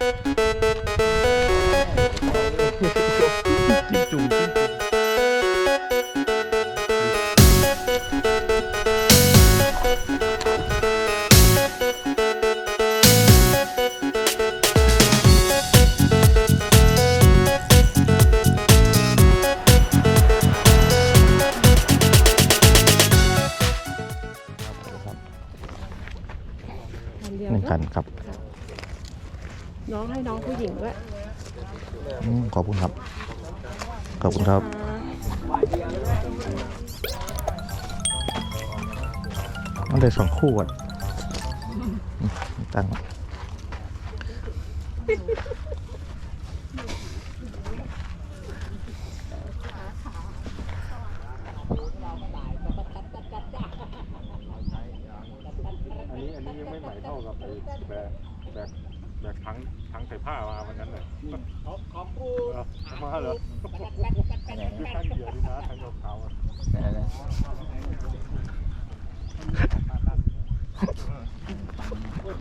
จิ้ ขอบคุณครับ มันได้สองคู่อะตั้งไว้ อันนี้อันนี้ยังไม่ใหม่เท่ากับไอ้แบกแบกแบกถังถังใส่ผ้ามาวันนั้นเลยของกูมาเหรอดูข้างเดียวดีนะถังขาวๆอะ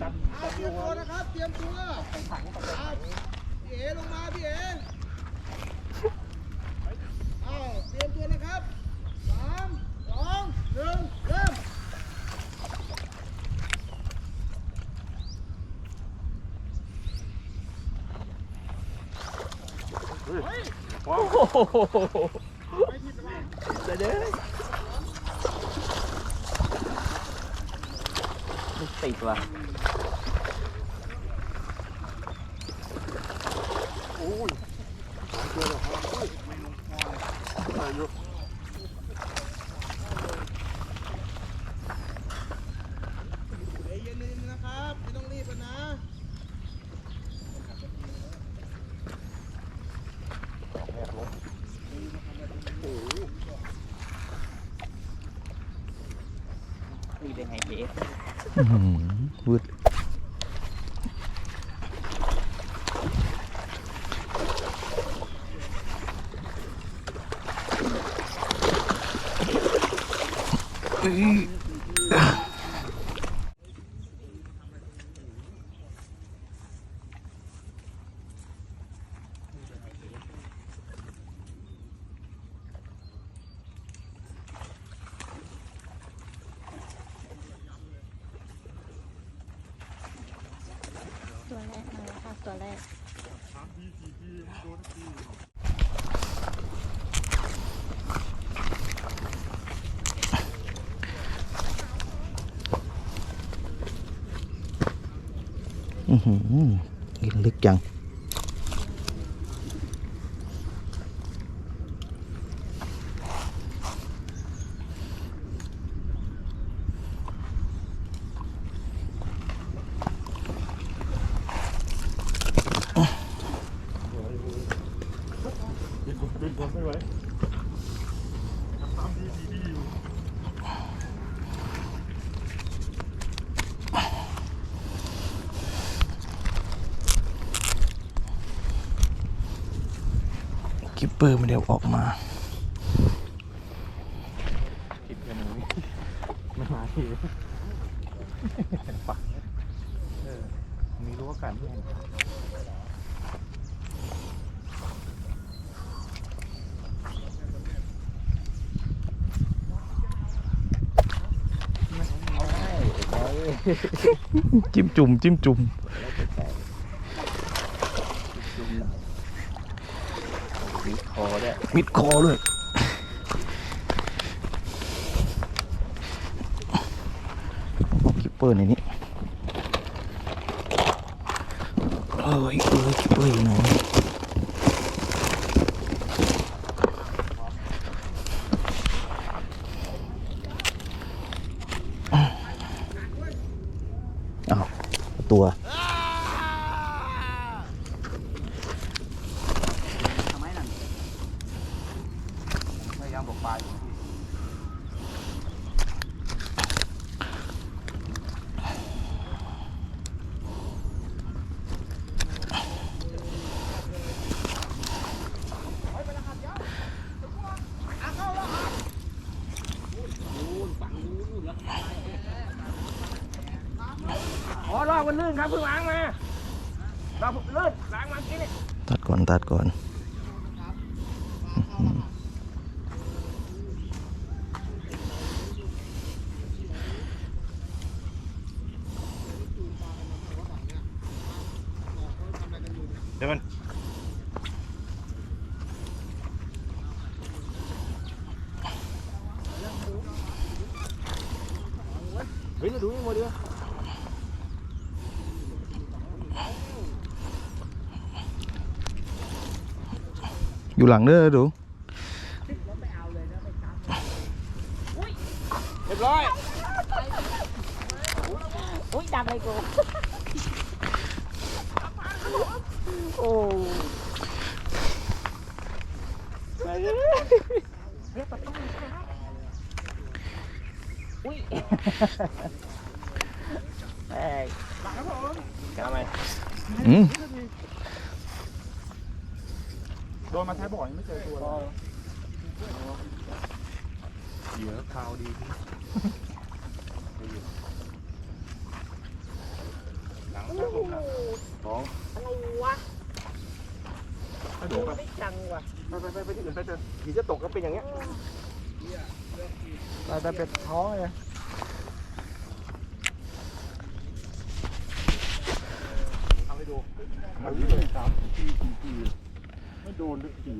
ตัดตัดลงมานะครับ เตรียมตัวครับพี่เอลงมาพี่เออ้าเตรียมตัวนะครับสามสองหนึ่งเริ่มเฮ้ยว้าวติ ดว่ะ โอ้ยเจอแล้วครับเฮ้ยได้อยู่ ใจเย็นๆนะครับไม่ต้องรีบกันนะ อื้อ หือวืด ตัวแรกมาแล้วค่ะ ตัวแรก อือหือกินลึกจัง ดึงผมไม่ไหวตามดีดีดีอยู่ คิปเปอร์มันเดี๋ยวออกมาคิดกันนี้ไม่มาทีปักเออมีรู้ว่าการที่จิ้มจุ่มจิ้มจุ่ม วิคอได้ มิดคอเลยคิปเปอร์ในนี้เอ้ยเอ้ยคิปเปอร์อยู่ไหนอ้าวตัว พยายามบอกปลาย อ๋อรอบ มันลื่นครับเพิ่งล้างมาเราเลื่อนล้างมากินเนี่ยตัดก่อนตัดก่อนเดี๋ยวมันเฮ้ยเราดูยังไงดีวะ อยู่หลังเด้อดูเรียบร้อยอุ้ยดันเลยกูโอ้ไปเลยเรียกประตูค่ะอุ้ยเอ้ยกล้าไหมอืมโดนมาท้ายบ่อยังไม่เจอตัวเลยเหยื่อคาวดีหนังหน้าผมนะสองอะไรวะไปดูไปไม่จังว่ะไปไปไปไปที่อื่นไปเถอะผีจะตกก็เป็นอย่างเงี้ยแต่แต่เป็ดท้องเลยทำให้ดูมันวิ่งเลยสามทีสี่ที ไม่โดนทุกที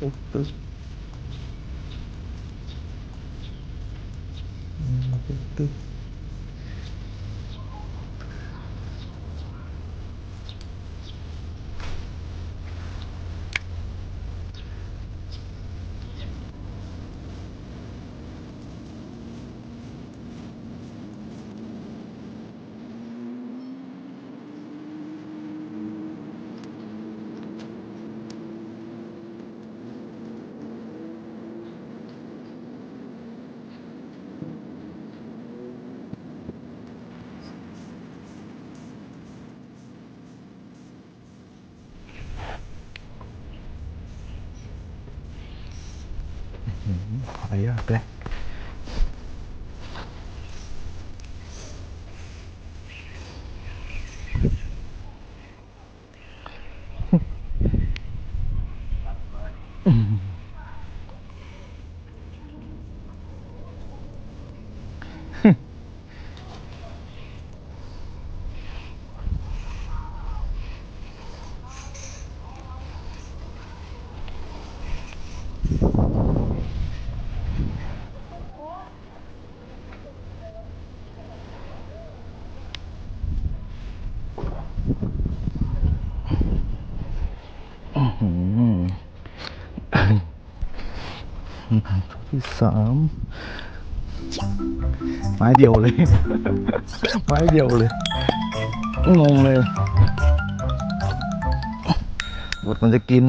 เมหา ที่สามไม้เดียวเลย ไม้เดียวเลย งงเลยบดมันจะกิน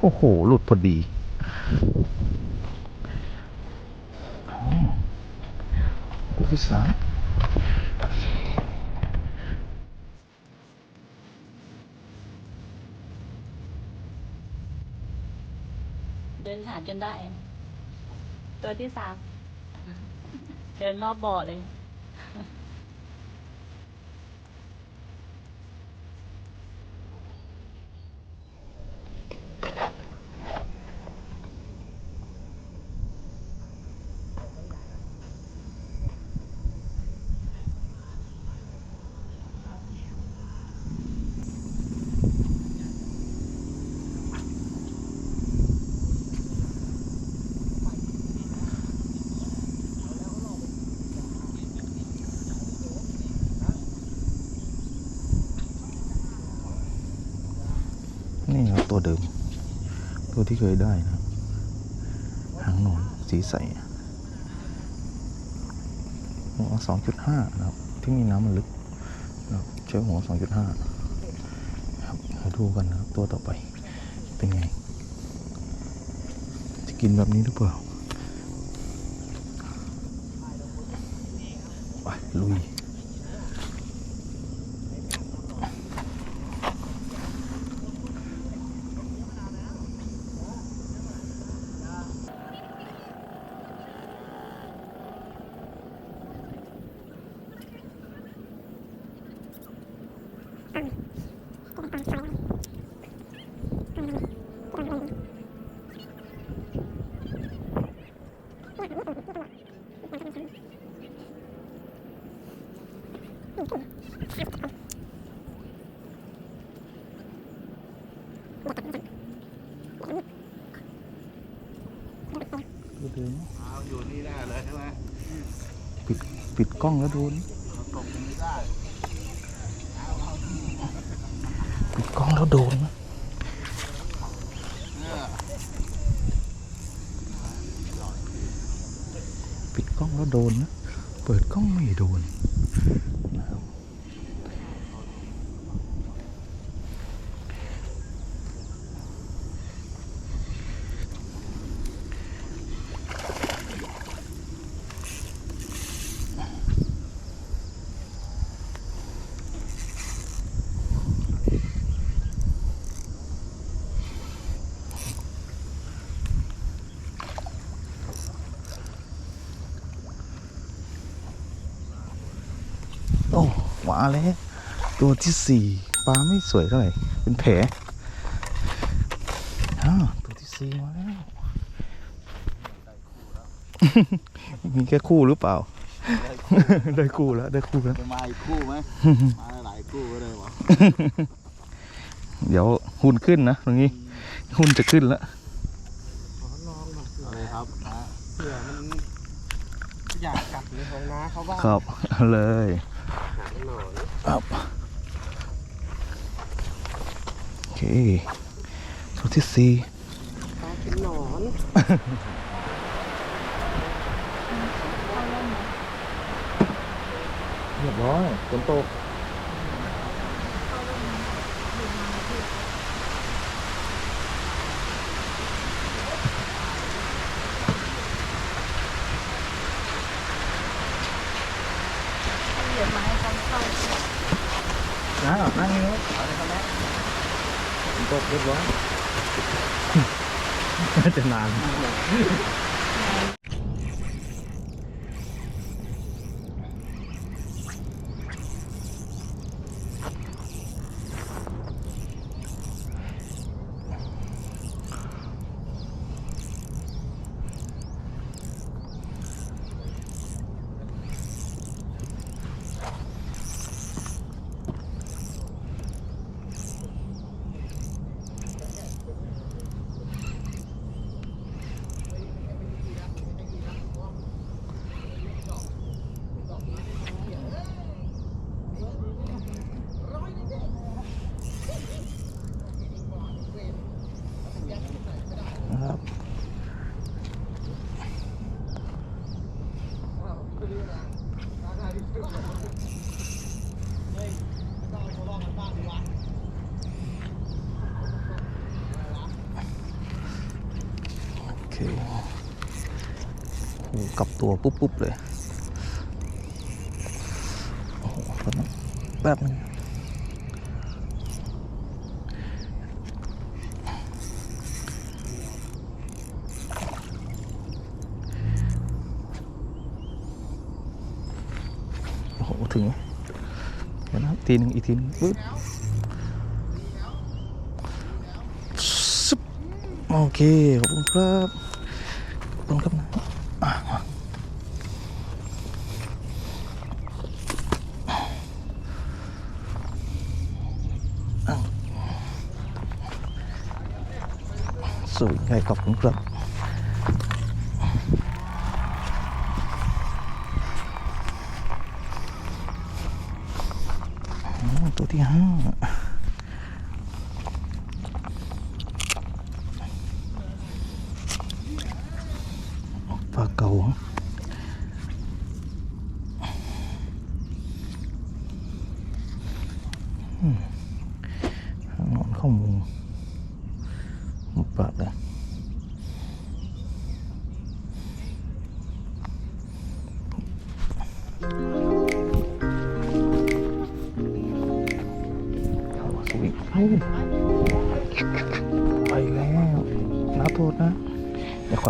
โอ้โห หลุดพอดีที่สาม เดินหาจนได้ ตัวที่สามเดินรอบบ่อเลย ตัวที่เคยได้นะหางหนอนสีใสหัวสองจุดห้านะครับ ที่นี่น้ำมันลึกนะครับใช้หัวสองจุดห้าครับมาดูกันนะครับ ตัวต่อไปเป็นไง จะกินแบบนี้หรือเปล่า ไปลุย เอาอยู่นี่ได้เลยใช่ไหมปิดปิดกล้องแล้วดูนตกนี้ได้ปิดกล้องแล้วโดนนะปิดกล้องแล้วโดนนะ เปิดกล้องไม่โดนนะครับ โอ้มาแล้ว ตัวที่สี่ปลาไม่สวยเท่าไหร่ เป็นแผลอ้าวตัวที่สี่มาแล้ว มีแค่คู่หรือเปล่า ได้คู่แล้ว ได้คู่แล้วจะมาอีกคู่ไหมมาหลายคู่ก็ได้วะเดี๋ยวหุ่นขึ้นนะตรงนี้ หุ่นจะขึ้นแล้วเอาเลยครับนะเผื่อมันอยากกัดในของน้าเขาบ้างครับเอาเลยหาง หนอนครับโอเคตัวที่สี่ ปลาเป็นหนอน เรียบร้อยฝนตก เหยียบไม้กันเข้า น้านั่งนี่ครับฝนตก เรียบร้อย น่าจะนาน นะครับ โอเคโอ้โห กลับตัวปุ๊บๆเลยแป๊บนึงโอ้โหถึงเดี๋ยวนะทีหนึ่งอีกทีหนึงปึ๊บซึบโอเค ขอบคุณครับ ขอบคุณครับนะอะมาอะ สวยไงขอบคุณ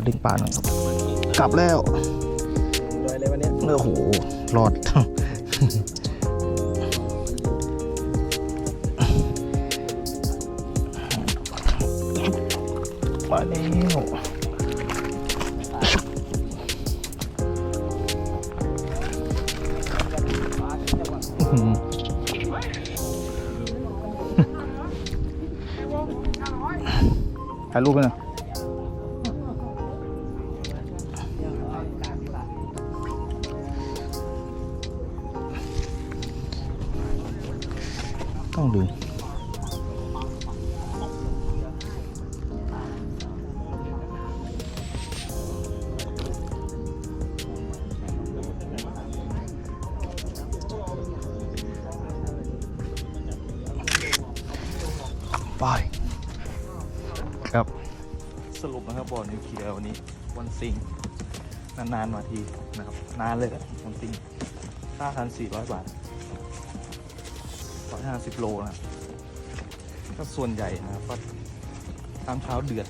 ดี๋ยวขอดึงปลาหน่อยครับ กลับแล้วลอยเลยวันเนี้ยโอ้โหรอด มาแล้วอื้อหือถ่ายรูปไปหน่อย สรุปนะครับบอลนิวเคลียร์วันนี้วันซิงนานๆมาทีนะครับ นานเลยนะวันซิงค่าทัน400บาท150โลนะครับก็ส่วนใหญ่นะครับก็ตามเช้าเดือด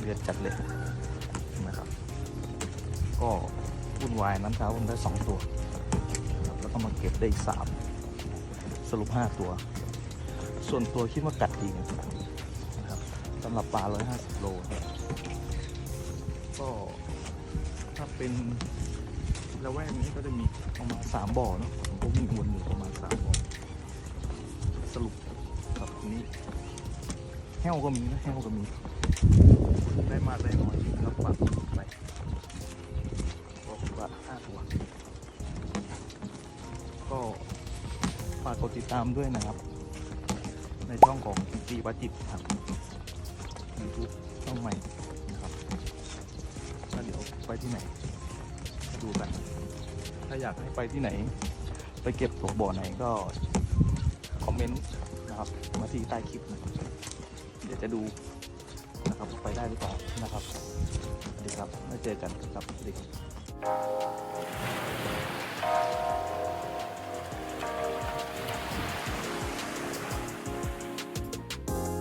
เดือดจัดเลยนะครับ ก็วุ่นวายน้ำเช้าวันได้สองตัวนะครับแล้วก็มาเก็บได้อีกสามสรุปห้าตัว ส่วนตัวคิดว่ากัดดีนะครับ สำหรับปลา 150 โลครับก็ถ้าเป็นละแวกนี้ก็จะมีประมาณสามบ่อเนอะผมก็วิ่งวนอยู่ประมาณสามบ่อสรุปครับนี้แห้วก็มีนะแห้วก็มี ได้มาได้น้อยรับฝาไปบอกว่าห้าตัวก็ฝากกดติดตามด้วยนะครับ ในช่องของจีวัจิตครับ ยูทูบช่องใหม่นะครับแล้วเดี๋ยวไปที่ไหนดูกัน ถ้าอยากให้ไปที่ไหน ไปเก็บตกบ่อไหนก็คอมเมนต์นะครับมาที่ใต้คลิปนะครับเดี๋ยวจะดูนะครับว่าไปได้หรือเปล่านะครับสวัสดีครับแล้วเจอกันครับสวัสดีครับ